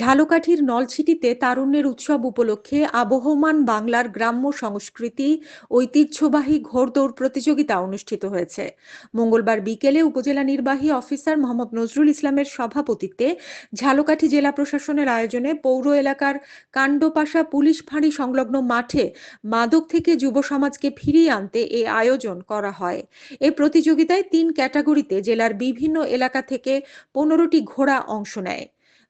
ঝালকাঠির নলছিটিতে তারুণ্যের উৎসব উপলক্ষে আবহমান বাংলার গ্রাম্য সংস্কৃতি, ঐতিহ্যবাহী ঘোড়দৌড় প্রতিযোগিতা অনুষ্ঠিত হয়েছে। মঙ্গলবার বিকেলে উপজেলা নির্বাহী অফিসার মোহাম্মদ নজরুল ইসলামের সভাপতিত্বে ঝালকাঠি জেলা প্রশাসনের আয়োজনে পৌর এলাকার কাণ্ডপাশা পুলিশ ফাঁড়ি সংলগ্ন মাঠে মাদক থেকে যুব সমাজকে ফিরিয়ে আনতে এ আয়োজন করা হয়। এ প্রতিযোগিতায় তিন ক্যাটাগরিতে জেলার বিভিন্ন এলাকা থেকে পনেরোটি ঘোড়া অংশ নেয়।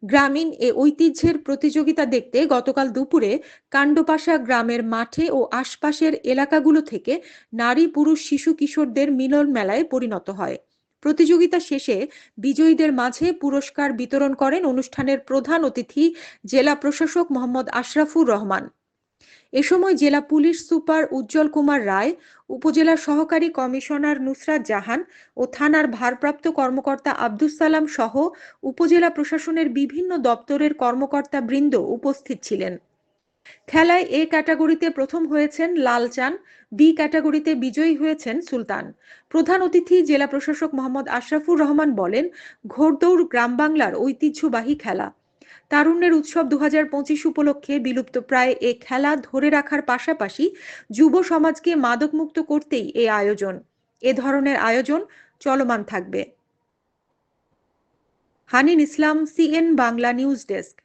গ্রামীণ এ ঐতিহ্যের প্রতিযোগিতা দেখতে গতকাল দুপুরে কাণ্ডপাশা গ্রামের মাঠে ও আশপাশের এলাকাগুলো থেকে নারী, পুরুষ, শিশু, কিশোরদের মিলন মেলায় পরিণত হয়। প্রতিযোগিতা শেষে বিজয়ীদের মাঝে পুরস্কার বিতরণ করেন অনুষ্ঠানের প্রধান অতিথি জেলা প্রশাসক মোহাম্মদ আশরাফুর রহমান। এ সময় জেলা পুলিশ সুপার উজ্জ্বল কুমার রায়, উপজেলা সহকারী কমিশনার নুসরাত জাহান ও থানার ভারপ্রাপ্ত কর্মকর্তা আব্দুস সালাম সহ উপজেলা প্রশাসনের বিভিন্ন দপ্তরের কর্মকর্তা বৃন্দ উপস্থিত ছিলেন। খেলায় এ ক্যাটাগরিতে প্রথম হয়েছেন লালচান বি ক্যাটাগরিতে বিজয়ী হয়েছেন সুলতান। প্রধান অতিথি জেলা প্রশাসক মোহাম্মদ আশরাফুর রহমান বলেন, ঘোড়দৌড় গ্রাম বাংলার ঐতিহ্যবাহী খেলা। তারুণ্যের উৎসব দু উপলক্ষে বিলুপ্ত প্রায় এ খেলা ধরে রাখার পাশাপাশি যুব সমাজকে মাদকমুক্ত করতেই এ আয়োজন। এ ধরনের আয়োজন চলমান থাকবে। Hanin Islam, CN Bangla news desk.